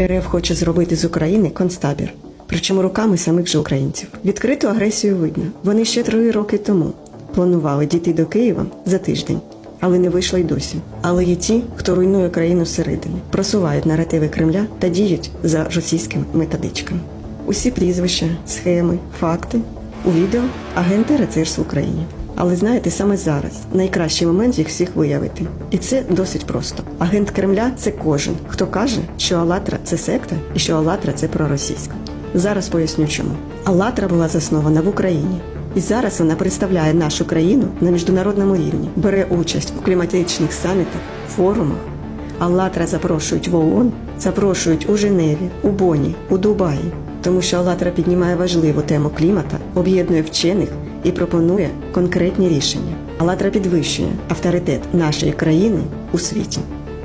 РФ хоче зробити з України концтабір, причому руками самих же українців. Відкриту агресію видно. Вони ще три роки тому планували дійти до Києва за тиждень, але не вийшло й досі. Але є ті, хто руйнує країну зсередини, просувають наративи Кремля та діють за російськими методичками. Усі прізвища, схеми, факти у відео агенти РЦРС в Україні. Але знаєте, саме зараз найкращий момент їх всіх виявити. І це досить просто. Агент Кремля це кожен, хто каже, що Алатра це секта і що Алатра це проросійська. Зараз поясню чому. Алатра була заснована в Україні. І зараз вона представляє нашу країну на міжнародному рівні, бере участь у кліматичних самітах, форумах. Аллатра запрошують в ООН, запрошують у Женеві, у Боні, у Дубаї, тому що Аллатра піднімає важливу тему клімата, об'єднує вчених і пропонує конкретні рішення. Аллатра підвищує авторитет нашої країни у світі.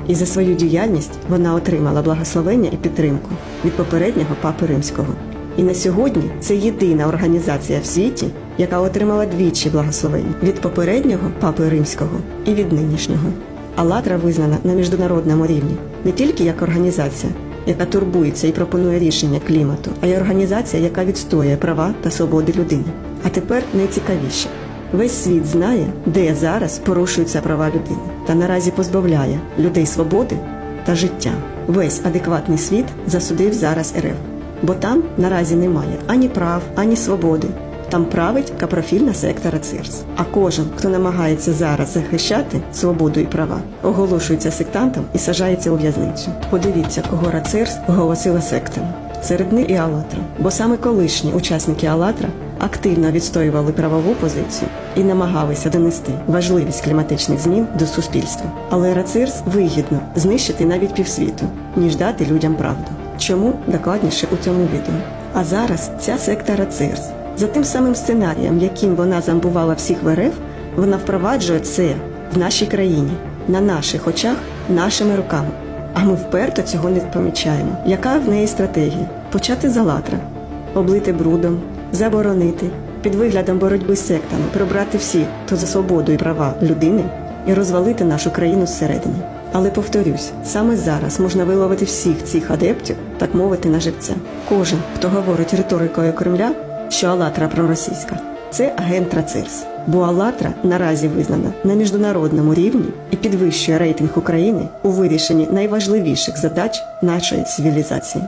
І за свою діяльність вона отримала благословення і підтримку від попереднього папи римського. І на сьогодні це єдина організація в світі, яка отримала двічі благословення від попереднього папи римського і від нинішнього. Алатра визнана на міжнародному рівні не тільки як організація, яка турбується і пропонує рішення клімату, а й організація, яка відстоює права та свободи людини. А тепер найцікавіше. Весь світ знає, де зараз порушуються права людини, та наразі позбавляє людей свободи та життя. Весь адекватний світ засудив зараз РФ, бо там наразі немає ані прав, ані свободи. Там править капрофільна секта РАЦИРС. А кожен, хто намагається зараз захищати свободу і права, оголошується сектантом і сажається у в'язницю. Подивіться, кого РАЦИРС оголосила сектами. Серед них і Алатра, бо саме колишні учасники Алатра активно відстоювали правову позицію і намагалися донести важливість кліматичних змін до суспільства. Але РАЦИРС вигідно знищити навіть півсвіту, ніж дати людям правду. Чому докладніше у цьому відео? А зараз ця секта РАЦИРС за тим самим сценарієм, яким вона замбувала всіх в вона впроваджує це в нашій країні, на наших очах, нашими руками. А ми вперто цього не помічаємо. Яка в неї стратегія? Почати з Алатра, облити брудом, заборонити, під виглядом боротьби з сектами, прибрати всіх, хто за свободу і права людини, і розвалити нашу країну зсередини. Але повторюсь, саме зараз можна виловити всіх цих адептів, так мовити, на живця. Кожен, хто говорить риторикою Кремля, що Алатра проросійська, це агент Рацирс. Бо Алатра наразі визнана на міжнародному рівні і підвищує рейтинг України у вирішенні найважливіших задач нашої цивілізації.